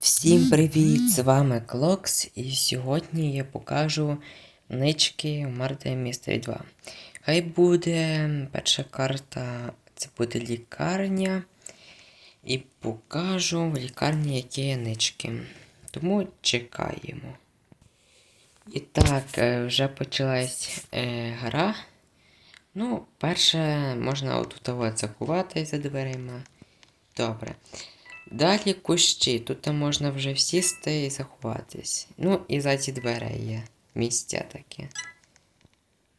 Всім привіт! З вами Клокс, і сьогодні я покажу нички в Мардає Містері 2. Хай буде перша карта, це буде лікарня. І покажу в лікарні, які є нички. Тому чекаємо. І так, е, вже почалась е, гра. Ну, перше, можна отут от заховати за дверима. Добре. Далі кущі. Тут можна вже сісти і заховатись. Ну, і за ці двері є місця такі.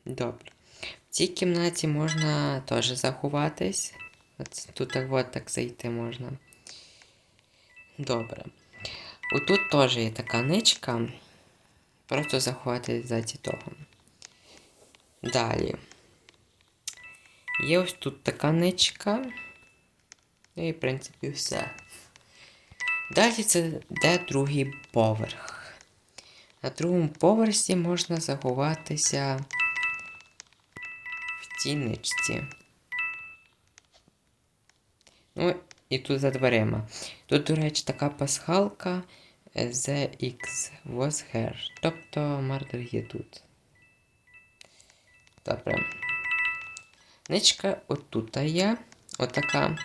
Добре. В цій кімнаті можна теж заховатись. От тут так от так зайти можна. Добре. Отут теж є така ничка. Просто заховатись за ці того. Далі. Є ось тут така ничка. Ну і, в принципі, все. Далі це де другий поверх. На другому поверсі можна заховатися в цій ничці. Ну, і тут за дверима. Тут, до речі, така пасхалка ZX was here. Тобто мардер є тут. Добре. Ничка отут є. Отака.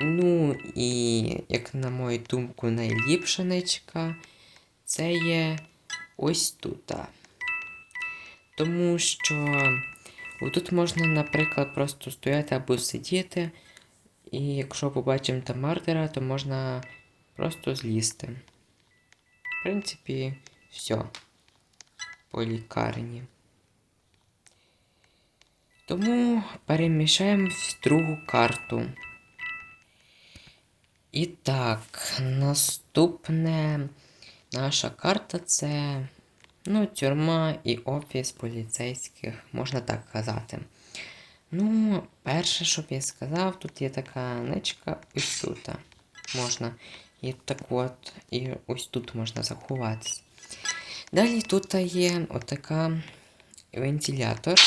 Ну і, як на мою думку, найліпша ничка це є ось тут. Тому що тут можна, наприклад, просто стояти або сидіти. І якщо побачимо там мардера, то можна просто злізти. В принципі, все. По лікарні. Тому перемішаємо в другу карту. І так, наступне наша карта це ну, тюрма і офіс поліцейських, можна так казати. Ну, перше, що б я сказав, тут є така ничка ось тут. Можна. І так от, і ось тут можна заховатися. Далі тут є отака вентилятор.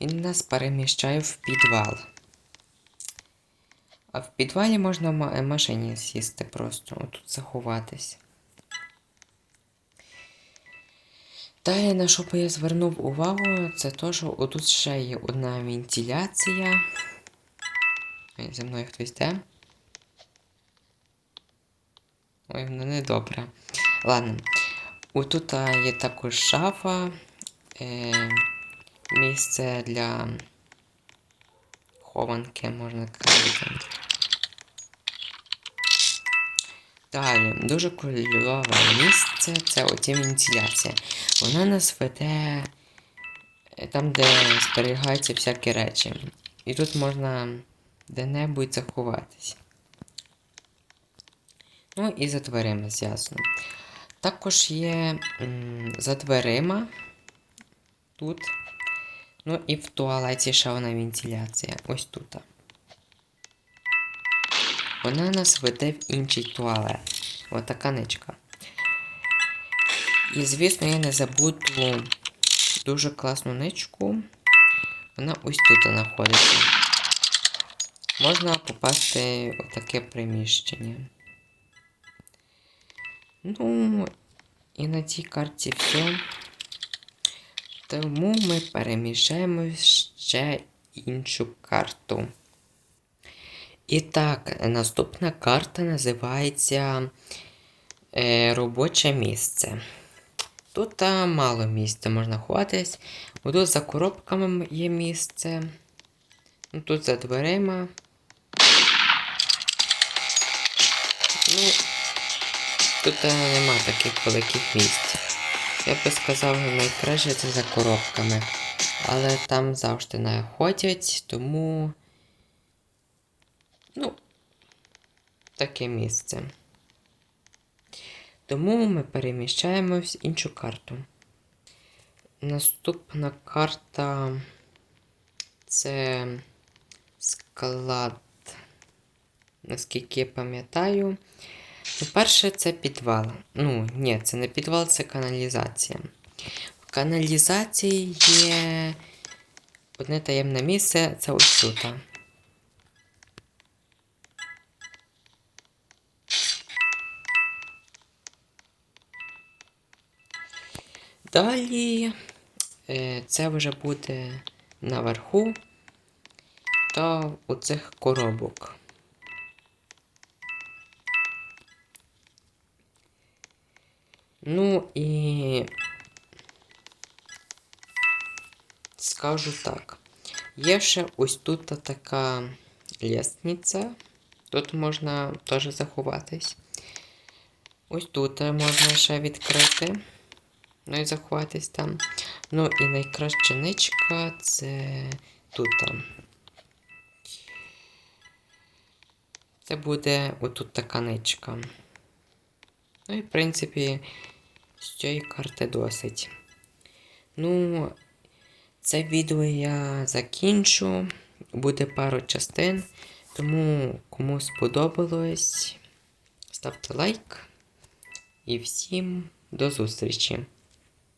Він нас переміщає в підвал. А в підвалі можна в машині сісти просто, отут заховатись. Далі, на що би я звернув увагу, це те, що отут ще є одна вентиляція. Ой, за мною хтось йде. Ой, вона не добра. Ладно. Отут є також шафа. Е, місце для хованки, можна сказати. Далі, дуже кольорове місце це оця вентиляція. Вона нас веде е, там, де зберігаються всякі речі. І тут можна де-небудь заховатись. Ну і за дверима, зв'язно. Також є м, за дверима тут. Ну і в туалеті ще вона вентиляція. Ось тут. Вона нас веде в інший туалет. Отака ничка. І, звісно, я не забуду дуже класну ничку. Вона ось тут знаходиться. Можна попасти в таке приміщення. Ну, і на цій карті все. Тому ми переміщаємо ще іншу карту. І так, наступна карта називається е, робоче місце. Тут а, мало місця можна ховатись. Тут за коробками є місце. Ну, Тут за дверима. Ну, тут а, нема таких великих місць. Я би сказав, найкраще це за коробками. Але там завжди находять, тому. Ну, таке місце. Тому ми переміщаємо в іншу карту. Наступна карта це склад, наскільки я пам'ятаю. Ну, перше, це підвал. Ну, ні, це не підвал, це каналізація. В каналізації є одне таємне місце, це ось тут. Далі е, це вже буде наверху та у цих коробок. Ну і скажу так. Є ще ось тут така лісниця. Тут можна теж заховатись. Ось тут можна ще відкрити. Ну і заховатись там. Ну і найкраща ничка це тут. там. Це буде отут така ничка. Ну і в принципі, з цієї карти досить. Ну, це відео я закінчу. Буде пару частин. Тому кому сподобалось, ставте лайк. І всім до зустрічі!